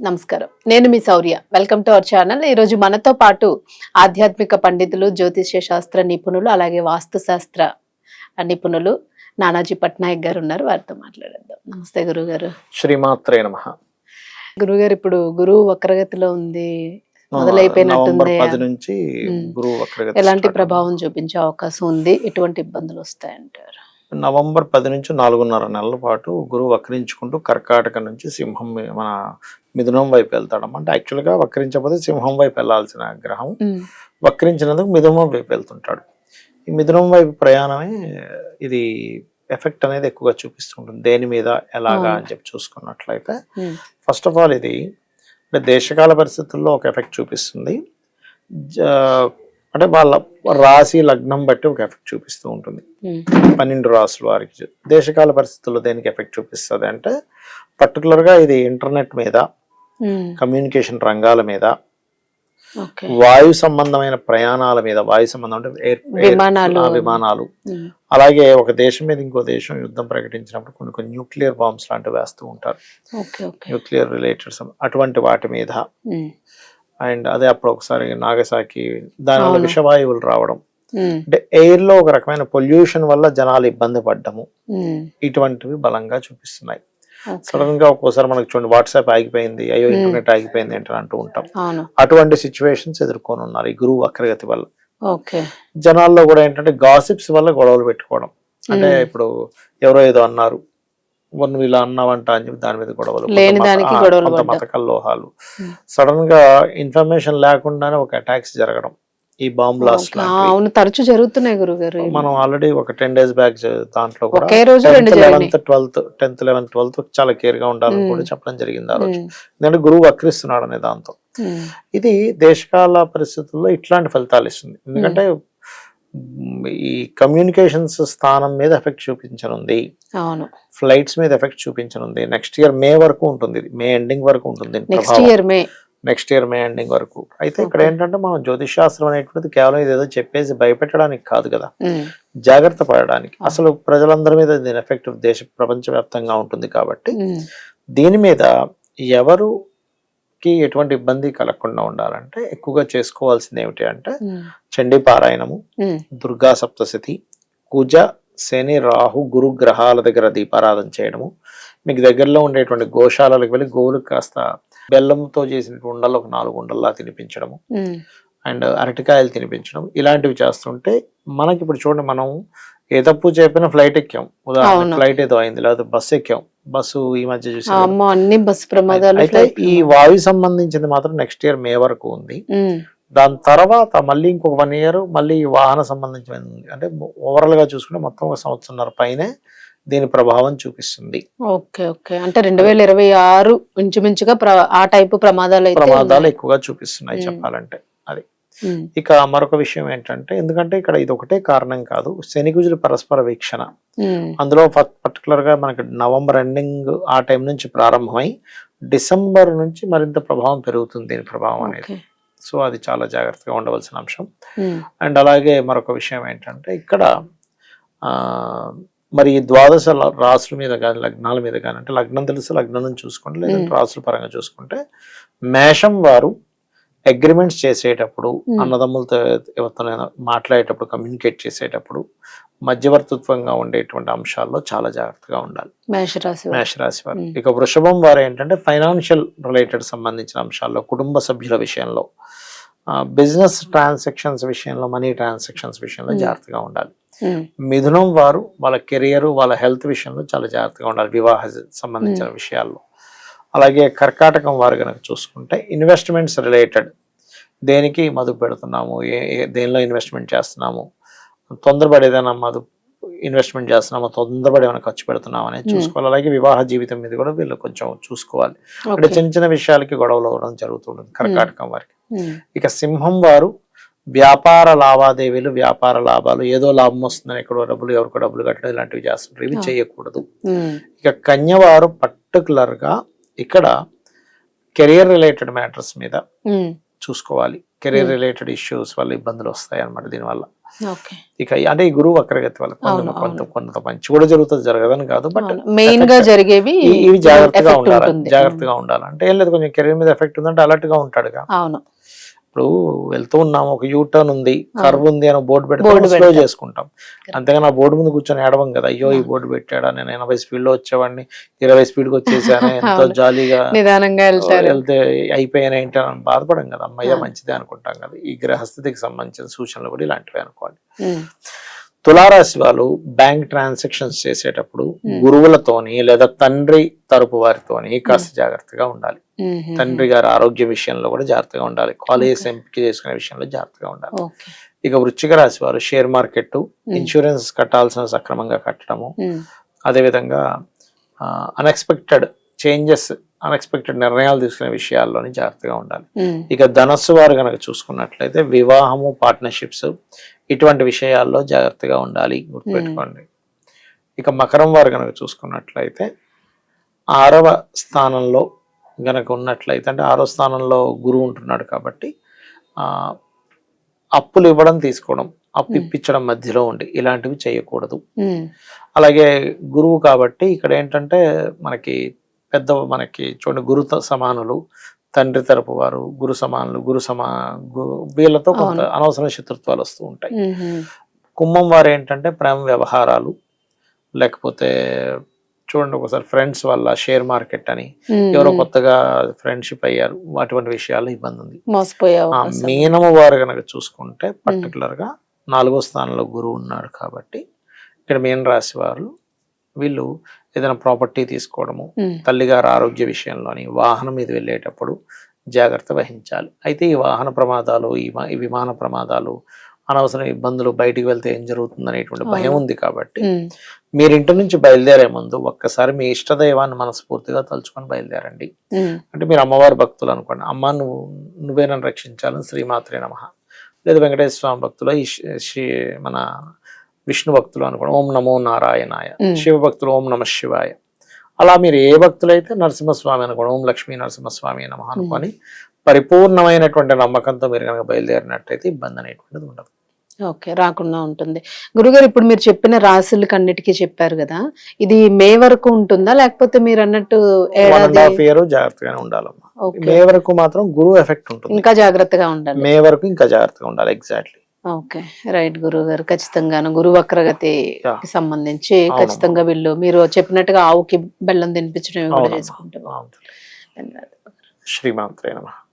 నమస్కారం. నేను మీ Shaurya. Welcome to our channel. ఈ రోజు మనతో పాటు ఆధ్యాత్మిక పండితులు జ్యోతిష్య శాస్త్ర నిపుణులు అలాగే వాస్తు శాస్త్ర నిపుణులు నానాజీ పట్నాయక్ గారు ఉన్నారు. వారితో మాట్లాడేద్దాం. నమస్తే గురువు గారు శ్రీమాత్రే నమ. గురువు గారు ఇప్పుడు గురువు వక్రగతిలో ఉంది. మొదలైపోయినట్టుంది. నుంచి ఎలాంటి ప్రభావం చూపించే అవకాశం ఉంది? ఎటువంటి ఇబ్బందులు వస్తాయంటారు. నవంబర్ పది నుంచి నాలుగున్నర నెలల పాటు గురువు వక్రించుకుంటూ కర్కాటక నుంచి సింహం మన మిథునం వైపు వెళ్తాడు అంటే యాక్చువల్గా వక్రించకపోతే సింహం వైపు వెళ్ళాల్సిన గ్రహం. వక్రించినందుకు మిథునం వైపు వెళ్తుంటాడు. ఈ మిథునం వైపు ప్రయాణమే ఇది ఎఫెక్ట్ అనేది ఎక్కువగా చూపిస్తుంటుంది. దేని మీద ఎలాగా అని చెప్పి చూసుకున్నట్లయితే ఫస్ట్ ఆఫ్ ఆల్ ఇది అంటే దేశకాల పరిస్థితుల్లో ఒక ఎఫెక్ట్ చూపిస్తుంది. అంటే వాళ్ళ రాశి లగ్నం బట్టి ఒక ఎఫెక్ట్ చూపిస్తూ ఉంటుంది. పన్నెండు రాసుల వారికి దేశకాల పరిస్థితుల్లో దేనికి ఎఫెక్ట్ చూపిస్తుంది అంటే పర్టికులర్గా ఇది ఇంటర్నెట్ మీద కమ్యూనికేషన్ రంగాల మీద వాయు సంబంధమైన ప్రయాణాల మీద వాయు సంబంధం అంటే విమానాలు. అలాగే ఒక దేశం మీద ఇంకో దేశం యుద్ధం ప్రకటించినప్పుడు కొన్ని కొన్ని న్యూక్లియర్ బాంబ్స్ లాంటివి వేస్తూ ఉంటారు. న్యూక్లియర్ రిలేటెడ్ అటువంటి వాటి మీద. అండ్ అదే అప్పుడు ఒకసారి నాగసాకి దానివల్ల. విషవాయువులు రావడం. అంటే ఎయిర్లో ఒక రకమైన పొల్యూషన్ వల్ల జనాలు ఇబ్బంది పడ్డము. ఇటువంటివి బలంగా చూపిస్తున్నాయి. సడన్గా ఒక్కోసారి మనకు చూడండి వాట్సాప్ ఆగిపోయింది అయ్యో. ఇంటర్నెట్ ఆగిపోయింది ఏంటని అంటూ ఉంటాం. అటువంటి సిచ్యువేషన్స్ ఎదుర్కొని ఉన్నారు ఈ గురువు వక్రగతి వల్ల. జనాల్లో కూడా ఏంటంటే గాసిప్స్ వల్ల గొడవలు పెట్టుకోవడం. అంటే. ఇప్పుడు ఎవరో ఏదో అన్నారు. "ఓ, నువ్వు ఇలా అన్నావంట అని చెప్పి దాని మీద గొడవలు కొంత లేని మత- దానికి ఆ, గొడవలు కొంత పడ్డం. మత కల్లోహాలు Hmm. సడన్గా ఇన్ఫర్మేషన్ లేకుండానే ఒక అటాక్స్ జరగడం ఈ బాంబ్ బ్లాస్ట్ అవును తరచు జరుగుతున్నాయి గురువు గారు మనం ఆల్రెడీ ఒక టెన్ డేస్ బ్యాక్ దాంట్లో ఒకే రోజు eleventh twelfth tenth eleventh twelfth చాలా కేర్గా ఉండాలని. కూడా చెప్పడం జరిగింది ఆ రోజు. ఎందుకంటే గురువు వక్రిస్తున్నాడు అనే దాంతో ఇది దేశకాల పరిస్థితుల్లో ఇట్లాంటి ఫలితాలు ఇస్తుంది. ఎందుకంటే ఈ కమ్యూనికేషన్స్ స్థానం మీద ఎఫెక్ట్ చూపించనుంది. అవును. ఫ్లైట్స్ మీద ఎఫెక్ట్ చూపించనుంది. నెక్స్ట్ ఇయర్ మే వరకు ఉంటుంది మే ఎండింగ్ వరకు ఉంటుంది next year May next year May ending వరకు. అయితే ఇక్కడ. ఏంటంటే మనం జ్యోతిష్ శాస్త్రం అనేటువంటిది కేవలం ఇదేదో చెప్పేసి భయపెట్టడానికి కాదు కదా. జాగ్రత్త పడడానికి. అసలు ప్రజలందరి మీద దీని ఎఫెక్ట్ దేశ ప్రపంచవ్యాప్తంగా ఉంటుంది కాబట్టి దీని మీద ఎవరుకి ఎటువంటి ఇబ్బంది కలగకుండా ఉండాలంటే ఎక్కువగా చేసుకోవాల్సింది ఏమిటి అంటే చండీ పారాయణము దుర్గా సప్తశతి కుజ శని రాహు గురు గ్రహాల దగ్గర దీపారాధన చేయడము. మీకు దగ్గరలో ఉండేటువంటి గోశాలలకు వెళ్ళి గోవులకు కాస్త బెల్లంతో చేసిన ఉండలు ఒక నాలుగు ఉండల్లా తినిపించడము. అండ్ అరటికాయలు తినిపించడం. ఇలాంటివి చేస్తుంటే మనకి ఇప్పుడు చూడండి మనం ఏ తప్పు చెప్పినా ఫ్లైట్ ఎక్కాం. ఉదాహరణ. ఫ్లైట్ ఏదో అయింది లేకపోతే బస్సు ఎక్కాం. బస్సు ఈ మధ్య చూసాం అన్ని బస్సు ప్రమాదాలు అయితే ఈ. వాయు సంబంధించింది మాత్రం నెక్స్ట్ ఇయర్ మే వరకు ఉంది. దాని తర్వాత మళ్ళీ ఇంకొక వన్ ఇయర్ మళ్ళీ ఈ వాహన సంబంధించినది ఉంది. అంటే ఓవరాల్గా చూసుకుంటే మొత్తం ఒక సంవత్సరంన్నర పైనే దీని ప్రభావం చూపిస్తుంది. Okay okay. అంటే రెండు వేల ఇరవై ఆరు ఇంచుమించుగా ఆ టైపు ప్రమాదాలు ప్రమాదాలు. ఎక్కువగా చూపిస్తున్నాయి. చెప్పాలంటే అది. ఇక మరొక విషయం ఏంటంటే ఎందుకంటే ఇక్కడ ఇది ఒకటే కారణం కాదు శని కుజుల పరస్పర వీక్షణ. ఉమ్, అందులో పర్టికులర్గా మనకి నవంబర్ ఎండింగ్ ఆ టైం నుంచి ప్రారంభమై డిసెంబర్ నుంచి మరింత ప్రభావం పెరుగుతుంది దీని ప్రభావం అనేది. సో అది చాలా జాగ్రత్తగా ఉండవలసిన అంశం. ఉమ్, అండ్ అలాగే మరొక విషయం ఏంటంటే ఇక్కడ ఆ మరి ద్వాదశ రాసుల మీద కానీ లగ్నాల మీద కానీ అంటే లగ్నం తెలుసు లగ్నం చూసుకుంటే లేదంటే. రాసుల పరంగా చూసుకుంటే మేషం వారు అగ్రిమెంట్స్ చేసేటప్పుడు మ్మ్. అన్నదమ్ములతో ఎవరితోనైనా మాట్లాడేటప్పుడు కమ్యూనికేట్ చేసేటప్పుడు మధ్యవర్తిత్వంగా ఉండేటువంటి అంశాల్లో చాలా జాగ్రత్తగా ఉండాలి. మేషరాశి వారు. ఇక వృషభం వారు ఏంటంటే ఫైనాన్షియల్ రిలేటెడ్ సంబంధించిన అంశాల్లో కుటుంబ సభ్యుల విషయంలో బిజినెస్ ట్రాన్సాక్షన్స్ విషయంలో మనీ ట్రాన్సాక్షన్స్ విషయంలో. జాగ్రత్తగా ఉండాలి. మిథునం వారు వాళ్ళ కెరియర్ వాళ్ళ హెల్త్ విషయంలో చాలా జాగ్రత్తగా ఉండాలి. వివాహ సంబంధించిన విషయాల్లో. అలాగే కర్కాటకం వారు కనుక చూసుకుంటే ఇన్వెస్ట్మెంట్స్ రిలేటెడ్ దేనికి మదుపు పెడుతున్నాము? ఏ ఏ- దేనిలో ఇన్వెస్ట్మెంట్ చేస్తున్నాము? తొందరపడి ఏదైనా మదు ఇన్వెస్ట్మెంట్ చేస్తున్నాము? తొందరపడి ఏమైనా ఖర్చు పెడుతున్నాము అనేది. చూసుకోవాలి. అలాగే వివాహ జీవితం మీద కూడా వీళ్ళు కొంచెం చూసుకోవాలి. అంటే. చిన్న చిన్న విషయాలకి గొడవలు అవ్వడం జరుగుతుంటుంది కర్కాటకం వారికి. ఇక సింహం వారు వ్యాపార లావాదేవీలు వ్యాపార లాభాలు ఏదో లాభం వస్తుందని ఎక్కడో డబ్బులు ఎవరికో డబ్బులు కట్టడం ఇలాంటివి చేస్తుంటారు. ఇవి. చేయకూడదు. ఇక కన్యవారు పర్టికులర్గా ఇక్కడ కెరియర్ రిలేటెడ్ మ్యాటర్స్ మీద ఉమ్, చూసుకోవాలి. Career Hmm. రిలేటెడ్ ఇష్యూస్ వల్ల ఇబ్బందులు వస్తాయి అన్నమాట దీనివల్ల ఇక అంటే ఈ గురువు వక్రగతి వల్ల కొంత కొంత మంచి కూడా జరుగుతుంది జరగదని కాదు బట్ మెయిన్గా జరిగేవి ఇవి జాగ్రత్తగా ఉండాలి. జాగ్రత్తగా ఉండాలి. అంటే ఏం లేదు కొంచెం కెరీర్ మీద ఎఫెక్ట్ ఉందంటే అలర్ట్గా ఉంటాడుగా. అవును. ఇప్పుడు వెళ్తూ ఉన్నాము ఒక యూ టర్న్ ఉంది కర్వ్ ఉంది అని బోర్డు పెడితే స్లో. చేసుకుంటాం అంతేగాని ఆ బోర్డు ముందు కూర్చొని ఏడవం కదా అయ్యో ఈ బోర్డు పెట్టాడా నేను ఎనభై స్పీడ్లో వచ్చేవాడిని ఇరవై స్పీడ్కి వచ్చేసాను ఎంతో. జాలీగా నిదానంగా వెళ్తే అయిపోయాను ఏంటి అని బాధపడం కదా అమ్మయ్య. మంచిదే అనుకుంటాం కదా ఈ గ్రహస్థితికి సంబంధించిన సూచనలు కూడా ఇలాంటివి అనుకోండి తులారాశి వాళ్ళు బ్యాంక్ ట్రాన్సాక్షన్స్ చేసేటప్పుడు. గురువులతోని లేదా తండ్రి తరపు వారితోని కాస్త జాగ్రత్తగా ఉండాలి. తండ్రి గారి ఆరోగ్య విషయంలో కూడా జాగ్రత్తగా ఉండాలి. కాలేజెస్ ఎంపిక చేసుకునే విషయంలో జాగ్రత్తగా ఉండాలి. ఇక వృశ్చిక రాశి వారు షేర్ మార్కెట్ ఇన్సూరెన్స్ కట్టాల్సిన సక్రమంగా కట్టడము. అదేవిధంగా అన్ఎక్స్పెక్టెడ్ చేంజెస్ అన్ఎక్స్పెక్టెడ్ నిర్ణయాలు తీసుకునే విషయాల్లోని జాగ్రత్తగా ఉండాలి. ఇక ధనస్సు వారు కనుక చూసుకున్నట్లయితే వివాహము పార్ట్నర్షిప్స్ ఇటువంటి విషయాల్లో జాగ్రత్తగా ఉండాలి గుర్తుపెట్టుకోండి. ఇక మకరం వారు కనుక చూసుకున్నట్లయితే ఆరవ స్థానంలో గనక ఉన్నట్లయితే అంటే ఆరో స్థానంలో గురువు ఉంటున్నాడు కాబట్టి అప్పులు ఇవ్వడం తీసుకోవడం అప్పు. ఇప్పించడం మధ్యలో ఉండి ఇలాంటివి చేయకూడదు. అలాగే గురువు కాబట్టి ఇక్కడ ఏంటంటే మనకి పెద్ద మనకి చూడండి గురు సమానులు తండ్రి తరపు వారు గురు సమానులు గురు సమా వీళ్ళతో కొంత. అనవసరమైన శత్రుత్వాలు వస్తూ ఉంటాయి. కుంభం వారు ఏంటంటే ప్రేమ వ్యవహారాలు లేకపోతే చూడండి ఒకసారి ఫ్రెండ్స్ వల్ల షేర్ మార్కెట్ అని ఎవరో కొత్తగా ఫ్రెండ్షిప్ అయ్యారు అటువంటి విషయాల్లో ఇబ్బంది ఉంది. మీనము వారు కనుక చూసుకుంటే పర్టికులర్గా నాలుగో స్థానంలో గురువు ఉన్నాడు కాబట్టి ఇక్కడ మీన రాశి వారు వీళ్ళు ఏదైనా ప్రాపర్టీ తీసుకోవడము తల్లిగారి ఆరోగ్య విషయంలోని వాహనం మీద వెళ్ళేటప్పుడు జాగ్రత్త వహించాలి. అయితే ఈ వాహన ప్రమాదాలు ఈ విమాన ప్రమాదాలు అనవసర ఇబ్బందులు బయటికి వెళ్తే ఏం జరుగుతుంది అనేటువంటి భయం. ఉంది కాబట్టి మీరు ఇంటి నుంచి బయలుదేరే ముందు ఒక్కసారి మీ ఇష్టదైవాన్ని మనస్ఫూర్తిగా తలుచుకొని బయలుదేరండి. అంటే మీరు అమ్మవారి భక్తులు అనుకోండి అమ్మ నువ్వు నువ్వే నన్ను రక్షించాలని శ్రీమాత్రే నమ. లేదా వెంకటేశ్వర స్వామి భక్తులు ఈ శ్రీ మన విష్ణు భక్తులు అనుకోండి. ఓం నమో నారాయణాయ. శివ భక్తులు ఓం నమ శివాయ. అలా మీరు ఏ భక్తులైతే నరసింహస్వామి అనుకోండి ఓం లక్ష్మీ నరసింహస్వామి నమ అనుకొని పరిపూర్ణమైనటువంటి నమ్మకంతో మీరు కనుక బయలుదేరినట్టయితే ఇబ్బంది అనేటువంటిది ఉండదు. ఓకే రాకుండా ఉంటుంది. గురుగారు ఇప్పుడు మీరు చెప్పిన రాశులకి అన్నిటికీ చెప్పారు కదా ఇది మే వరకు ఉంటుందా? లేకపోతే మీరు అన్నట్టు ఇయర్ జాగ్రత్తగానే ఉండాలమ్మా. మే వరకు మాత్రం గురువు ఎఫెక్ట్ ఉంటుంది. ఇంకా జాగ్రత్తగా ఉండాలి మే వరకు ఇంకా జాగ్రత్తగా ఉండాలి ఎగ్జాక్ట్లీ. ఓకే. రైట్ గురువు గారు ఖచ్చితంగాను గురు వక్రగతికి Yeah. సంబంధించి. ఖచ్చితంగా వీళ్ళు మీరు చెప్పినట్టుగా ఆవుకి బెల్లం తినిపించడం చేసుకుంటాం శ్రీమాంత్రే నమ.